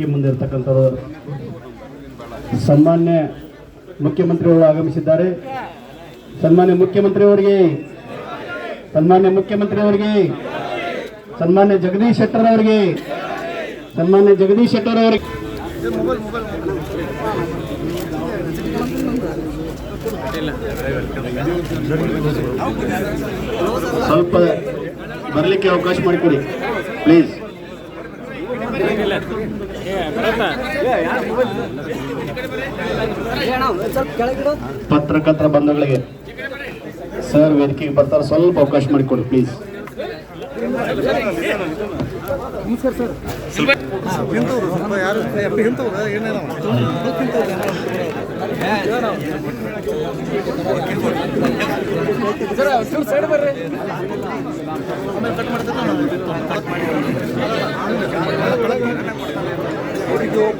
ವೇದಿಕೆ ಮುಂದೆ ಇರ್ತಕ್ಕಂಥವ್ರು ಸನ್ಮಾನ್ಯ ಮುಖ್ಯಮಂತ್ರಿಯವರು ಆಗಮಿಸಿದ್ದಾರೆ. ಸನ್ಮಾನ್ಯ ಮುಖ್ಯಮಂತ್ರಿಯವರಿಗೆ ಸನ್ಮಾನ್ಯ ಮುಖ್ಯಮಂತ್ರಿಯವರಿಗೆ, ಸನ್ಮಾನ್ಯ ಜಗದೀಶ್ ಶೆಟ್ಟರ್ ಅವರಿಗೆ, ಸನ್ಮಾನ್ಯ ಜಗದೀಶ್ ಶೆಟ್ಟರ್ ಅವರಿಗೆ. ಸ್ವಲ್ಪ ಬರಲಿಕ್ಕೆ ಅವಕಾಶ ಮಾಡಿಕೊಡಿ ಪ್ಲೀಸ್ ಪತ್ರಕರ್ತರ ಬಂಧುಗಳಿಗೆ ಸರ್ ವೇದಿಕೆಗೆ ಬರ್ತಾರೆ. ಸ್ವಲ್ಪ ಅವಕಾಶ ಮಾಡಿಕೊಡಿ ಪ್ಲೀಸ್ ಸರ್ ಸ್ವಲ್ಪ ಯಾರು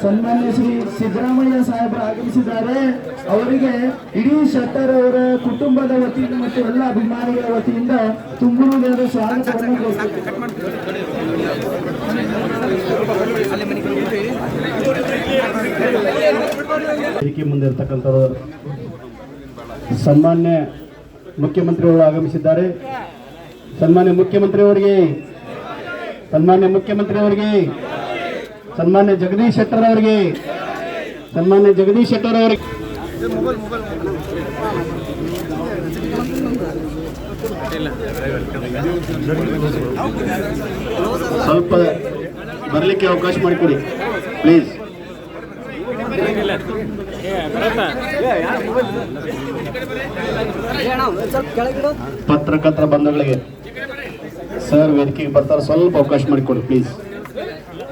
ಸನ್ಮಾನ್ಯ ಶ್ರೀ ಸಿದ್ದರಾಮಯ್ಯ ಸಾಹೇಬರು ಆಗಮಿಸಿದ್ದಾರೆ ಅವರಿಗೆ ಇಡೀ ಶೆಟ್ಟರ್ ಅವರ ಕುಟುಂಬದ ವತಿಯಿಂದ ಮತ್ತು ಎಲ್ಲ ಅಭಿಮಾನಿಗಳ ವತಿಯಿಂದ ತುಂಬುವುದಾದ ಸ್ವಾಗತವನ್ನು. ವೇದಿಕೆ ಸನ್ಮಾನ್ಯ ಮುಖ್ಯಮಂತ್ರಿಯವರು ಆಗಮಿಸಿದ್ದಾರೆ ಸನ್ಮಾನ್ಯ ಮುಖ್ಯಮಂತ್ರಿಯವರಿಗೆ ಸನ್ಮಾನ್ಯ ಮುಖ್ಯಮಂತ್ರಿಯವರಿಗೆ ಸನ್ಮಾನ್ಯ ಜಗದೀಶ್ ಶೆಟ್ಟರ್ ಅವರಿಗೆ. ಸನ್ಮಾನ್ಯ ಜಗದೀಶ್ ಶೆಟ್ಟರ್ ಅವರಿಗೆ. ಸ್ವಲ್ಪ ಬರಲಿಕ್ಕೆ ಅವಕಾಶ ಮಾಡಿಕೊಡಿ, ಪ್ಲೀಸ್. ಪತ್ರಕರ್ತರ ಬಂಧುಗಳಿಗೆ. ಸರ್, ವೇದಿಕೆಗೆ ಬರ್ತಾರೆ, ಸ್ವಲ್ಪ ಅವಕಾಶ ಮಾಡಿಕೊಡಿ, ಪ್ಲೀಸ್.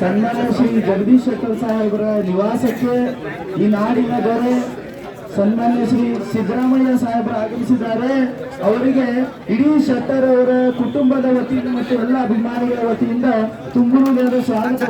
ಸನ್ಮಾನ್ಯ ಶ್ರೀ ಜಗದೀಶ್ ಶೆಟ್ಟರ್ ಸಾಹೇಬರ ನಿವಾಸಕ್ಕೆ ಈ ನಾಡಿನ ದೊರೆ ಸನ್ಮಾನ್ಯ ಶ್ರೀ ಸಿದ್ದರಾಮಯ್ಯ ಸಾಹೇಬರು ಆಗಮಿಸಿದ್ದಾರೆ ಅವರಿಗೆ ಇಡೀ ಶೆಟ್ಟರ್ ಅವರ ಕುಟುಂಬದ ವತಿಯಿಂದ ಮತ್ತು ಎಲ್ಲ ಅಭಿಮಾನಿಗಳ ವತಿಯಿಂದ ತುಂಬುವುದಾದ ಸ್ವಾಗತ.